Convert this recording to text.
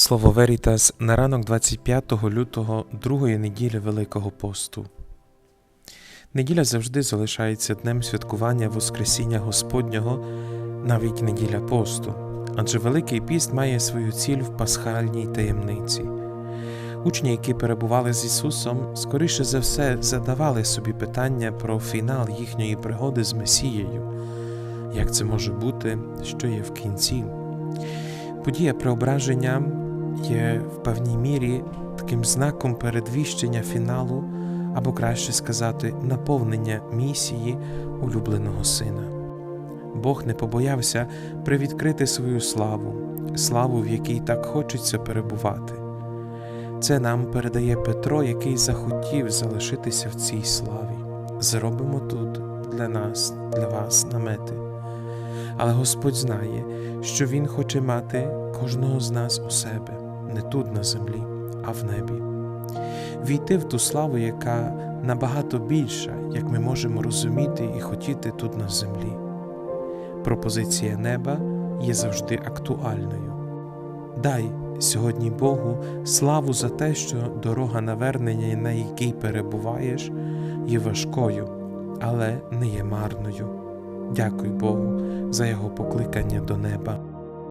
Слово Верітас на ранок 25 лютого другої неділі Великого посту. Неділя завжди залишається днем святкування Воскресіння Господнього, навіть неділя посту, адже Великий піст має свою ціль в пасхальній таємниці. Учні, які перебували з Ісусом, скоріше за все задавали собі питання про фінал їхньої пригоди з Месією. Як це може бути, що є в кінці? Подія преображення є в певній мірі таким знаком передвіщення фіналу, або краще сказати, наповнення місії улюбленого сина. Бог не побоявся привідкрити свою славу, славу, в якій так хочеться перебувати. Це нам передає Петро, який захотів залишитися в цій славі. Зробимо тут для нас, для вас намети. Але Господь знає, що Він хоче мати кожного з нас у себе, не тут на землі, а в небі. Війти в ту славу, яка набагато більша, як ми можемо розуміти і хотіти тут на землі. Пропозиція неба є завжди актуальною. Дай сьогодні Богу славу за те, що дорога навернення, на якій перебуваєш, є важкою, але не є марною. Дякуй Богу за Його покликання до неба.